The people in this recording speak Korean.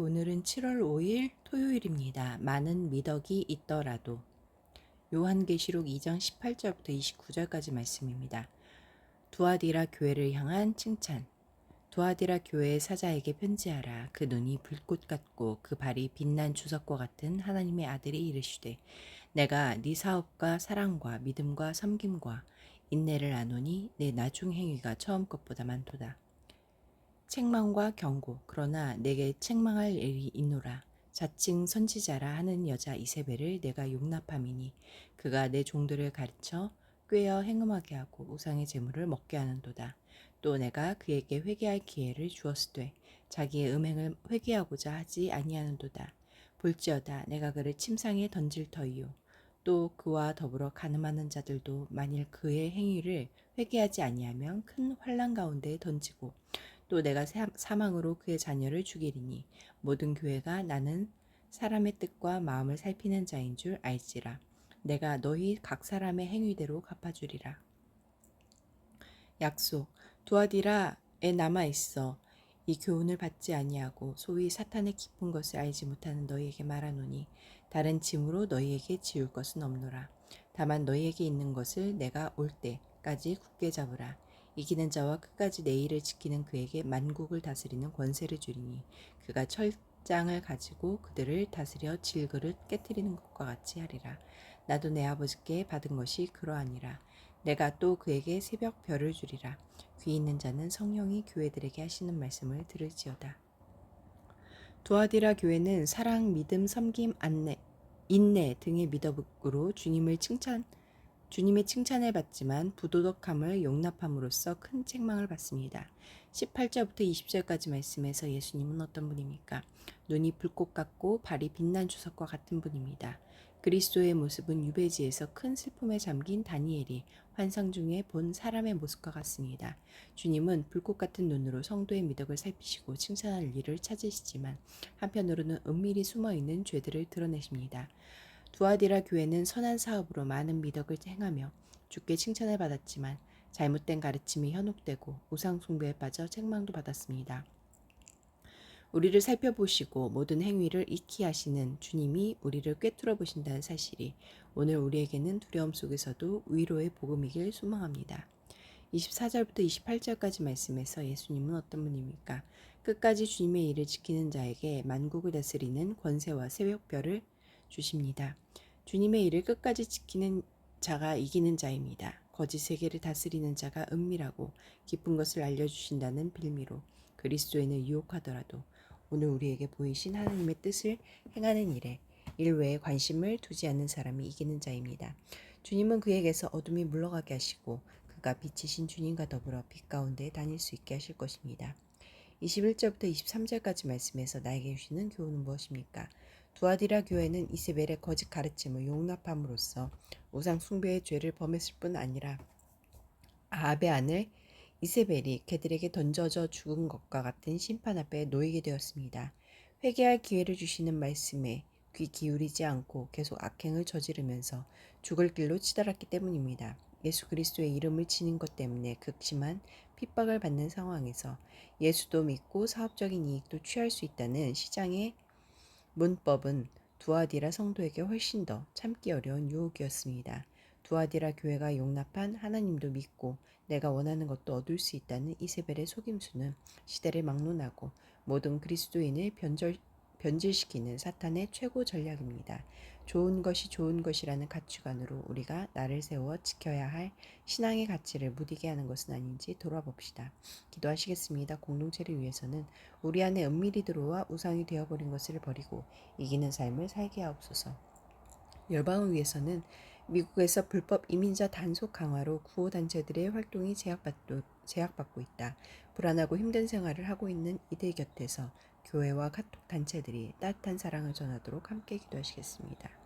오늘은 7월 5일 토요일입니다. 많은 미덕이 있더라도 요한계시록 2장 18절부터 29절까지 말씀입니다. 두아디라 교회를 향한 칭찬. 두아디라 교회의 사자에게 편지하라. 그 눈이 불꽃 같고 그 발이 빛난 주석과 같은 하나님의 아들이 이르시되 내가 네 사업과 사랑과 믿음과 섬김과 인내를 아노니 내 나중 행위가 처음 것보다 많도다. 책망과 경고 그러나 내게 책망할 일이 있노라. 자칭 선지자라 하는 여자 이세벨을 내가 용납함이니 그가 내 종들을 가르쳐 꾀어 행음하게 하고 우상의 재물을 먹게 하는도다. 또 내가 그에게 회개할 기회를 주었으되 자기의 음행을 회개하고자 하지 아니하는도다. 볼지어다 내가 그를 침상에 던질 터이요. 또 그와 더불어 가늠하는 자들도 만일 그의 행위를 회개하지 아니하면 큰 환란 가운데 던지고 또 내가 사망으로 그의 자녀를 죽이리니 모든 교회가 나는 사람의 뜻과 마음을 살피는 자인 줄 알지라. 내가 너희 각 사람의 행위대로 갚아주리라. 약속 두아디라에 남아 있어 이 교훈을 받지 아니하고 소위 사탄의 깊은 것을 알지 못하는 너희에게 말하노니 다른 짐으로 너희에게 지울 것은 없노라. 다만 너희에게 있는 것을 내가 올 때까지 굳게 잡으라. 이기는 자와 끝까지 내 일을 지키는 그에게 만국을 다스리는 권세를 주리니 그가 철장을 가지고 그들을 다스려 질그릇 깨뜨리는 것과 같이 하리라. 나도 내 아버지께 받은 것이 그러하니라. 내가 또 그에게 새벽 별을 주리라. 귀 있는 자는 성령이 교회들에게 하시는 말씀을 들을지어다. 도아디라 교회는 사랑, 믿음, 섬김, 안내, 인내 등의 미덕으로 주님을 칭찬 주님의 칭찬을 받지만 부도덕함을 용납함으로써 큰 책망을 받습니다. 18절부터 20절까지 말씀에서 예수님은 어떤 분입니까? 눈이 불꽃 같고 발이 빛난 주석과 같은 분입니다. 그리스도의 모습은 유배지에서 큰 슬픔에 잠긴 다니엘이 환상 중에 본 사람의 모습과 같습니다. 주님은 불꽃 같은 눈으로 성도의 미덕을 살피시고 칭찬할 일을 찾으시지만 한편으로는 은밀히 숨어 있는 죄들을 드러내십니다. 두아디라 교회는 선한 사업으로 많은 미덕을 행하며 주께 칭찬을 받았지만 잘못된 가르침이 현혹되고 우상 숭배에 빠져 책망도 받았습니다. 우리를 살펴보시고 모든 행위를 익히 하시는 주님이 우리를 꿰뚫어 보신다는 사실이 오늘 우리에게는 두려움 속에서도 위로의 복음이길 소망합니다. 24절부터 28절까지 말씀에서 예수님은 어떤 분입니까? 끝까지 주님의 일을 지키는 자에게 만국을 다스리는 권세와 새벽별을 주십니다. 주님의 일을 끝까지 지키는 자가 이기는 자입니다. 거짓 세계를 다스리는 자가 은밀하고 깊은 것을 알려주신다는 빌미로 그리스도인을 유혹하더라도 오늘 우리에게 보이신 하나님의 뜻을 행하는 일에 일 외에 관심을 두지 않는 사람이 이기는 자입니다. 주님은 그에게서 어둠이 물러가게 하시고 그가 빛이신 주님과 더불어 빛 가운데 다닐 수 있게 하실 것입니다. 21절부터 23절까지 말씀에서 나에게 주시는 교훈은 무엇입니까? 두아디라 교회는 이세벨의 거짓 가르침을 용납함으로써 우상 숭배의 죄를 범했을 뿐 아니라 아합의 아들 이세벨이 그들에게 던져져 죽은 것과 같은 심판 앞에 놓이게 되었습니다. 회개할 기회를 주시는 말씀에 귀 기울이지 않고 계속 악행을 저지르면서 죽을 길로 치달았기 때문입니다. 예수 그리스도의 이름을 치는 것 때문에 극심한 핍박을 받는 상황에서 예수도 믿고 사업적인 이익도 취할 수 있다는 시장의 문법은 두아디라 성도에게 훨씬 더 참기 어려운 유혹이었습니다. 두아디라 교회가 용납한 하나님도 믿고 내가 원하는 것도 얻을 수 있다는 이세벨의 속임수는 시대를 막론하고 모든 그리스도인을 변절, 변질시키는 사탄의 최고 전략입니다. 좋은 것이 좋은 것이라는 가치관으로 우리가 나를 세워 지켜야 할 신앙의 가치를 무디게 하는 것은 아닌지 돌아봅시다. 기도하시겠습니다. 공동체를 위해서는 우리 안에 은밀히 들어와 우상이 되어버린 것을 버리고 이기는 삶을 살게 하옵소서. 열방을 위해서는 미국에서 불법 이민자 단속 강화로 구호단체들의 활동이 제약받고, 제약받고 있다. 불안하고 힘든 생활을 하고 있는 이들 곁에서 교회와 카톡 단체들이 따뜻한 사랑을 전하도록 함께 기도하시겠습니다.